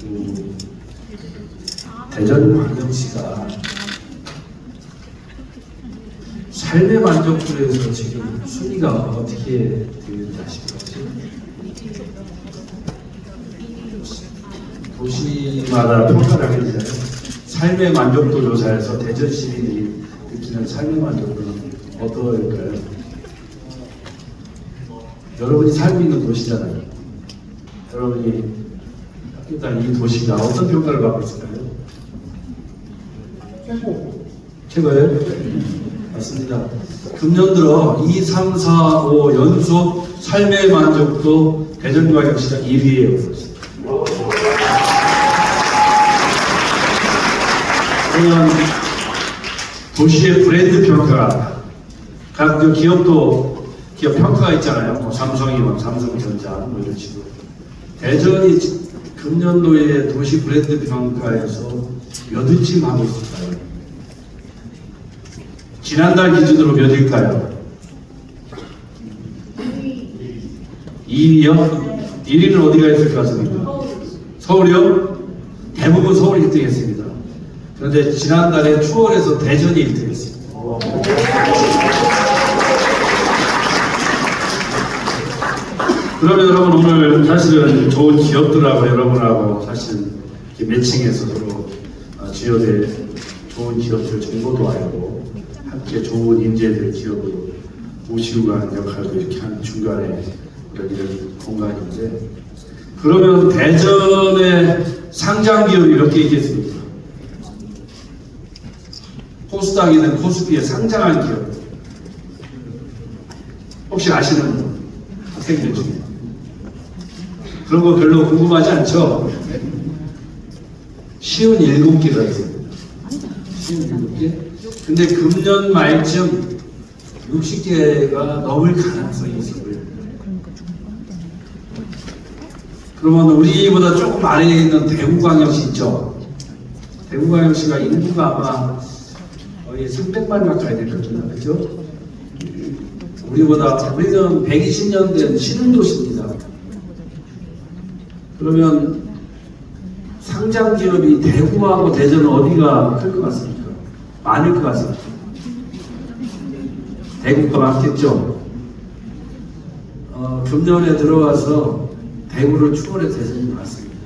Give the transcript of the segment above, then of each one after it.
그 대전광역시가 삶의 만족도에서 지금 순위가 어떻게 되는지 아시겠죠? 도시마다 평가를 하게 되잖아요. 삶의 만족도 조사에서 대전 시민이 느끼는 삶의 만족도는 어떨까요? 여러분이 살고 있는 도시잖아요. 여러분이 일단 이 도시가 어떤 평가를 받고 있을까요? 최고. 최고예요? 맞습니다. 금년 들어 2, 3, 4, 5 연속 삶의 만족도 대전광역시가 1위에 올랐습니다. 그러면 도시의 브랜드 평가가 각그 기업도 기업 평가가 있잖아요. 뭐 삼성이 뭐 삼성전자 뭐 이런 식으로 대전이 금년도에 도시 브랜드 평가에서 몇 위쯤 하고 있을까요? 지난달 기준으로 몇일까요? 2위요? 1위는 어디가 있을 것 같습니까? 서울이요? 대부분 서울이 1등했습니다. 그런데 지난달에 추월해서 대전이 1등했습니다. 그러면 여러분 오늘 사실은 좋은 기업들하고 여러분하고 사실 이렇게 매칭해서 서로 어, 지역의 좋은 기업들 정보도 알고 함께 좋은 인재들 기업으로 모시고 가는 역할도 이렇게 하는 중간에 여기는 공간인데 그러면 대전의 상장 기업이 몇 개 있겠습니까? 코스닥이든 코스피에 상장한 기업 혹시 아시는 분? 학생들 중에 그런 거 별로 궁금하지 않죠? 쉬운 일곱 개가 있습니다. 쉬운 일곱 개? 근데 금년 말쯤 60개가 넘을 가능성이 있어요. 그러면 우리보다 조금 아래에 있는 대구광역시 있죠? 대구광역시가 인구가 아마 거의 300만 가까이 될 겁니다. 그죠? 우리보다 우리는 120년 된 신흥도시입니다. 그러면 상장 기업이 대구하고 대전은 어디가 클 것 같습니까? 많을 것 같습니다. 대구가 많겠죠. 어, 금년에 들어와서 대구를 추월해 대전이 많습니다.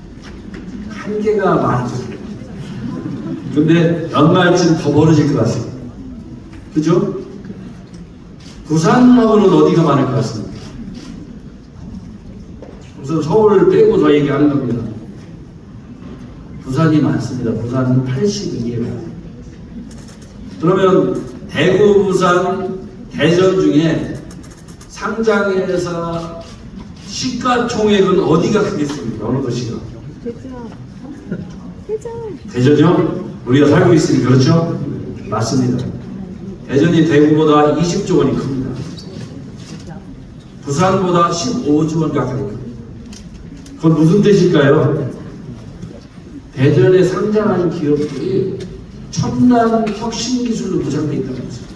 한계가 많죠. 근데 연말쯤 더 벌어질 것 같습니다. 그죠? 부산하고는 어디가 많을 것 같습니다. 우선 서울을 빼고 더 얘기하는 겁니다. 부산이 많습니다. 부산은 82개가. 그러면 대구, 부산, 대전 중에 상장회사 시가총액은 어디가 크겠습니까? 어느 도시가? 대전이요? 우리가 살고 있으니 그렇죠? 맞습니다. 대전이 대구보다 20조 원이 큽니다. 부산보다 15조 원 가까이 큽니다. 그건 무슨 뜻일까요? 대전에 상장한 기업들이 첨단 혁신 기술로 무장돼 있다는 거죠.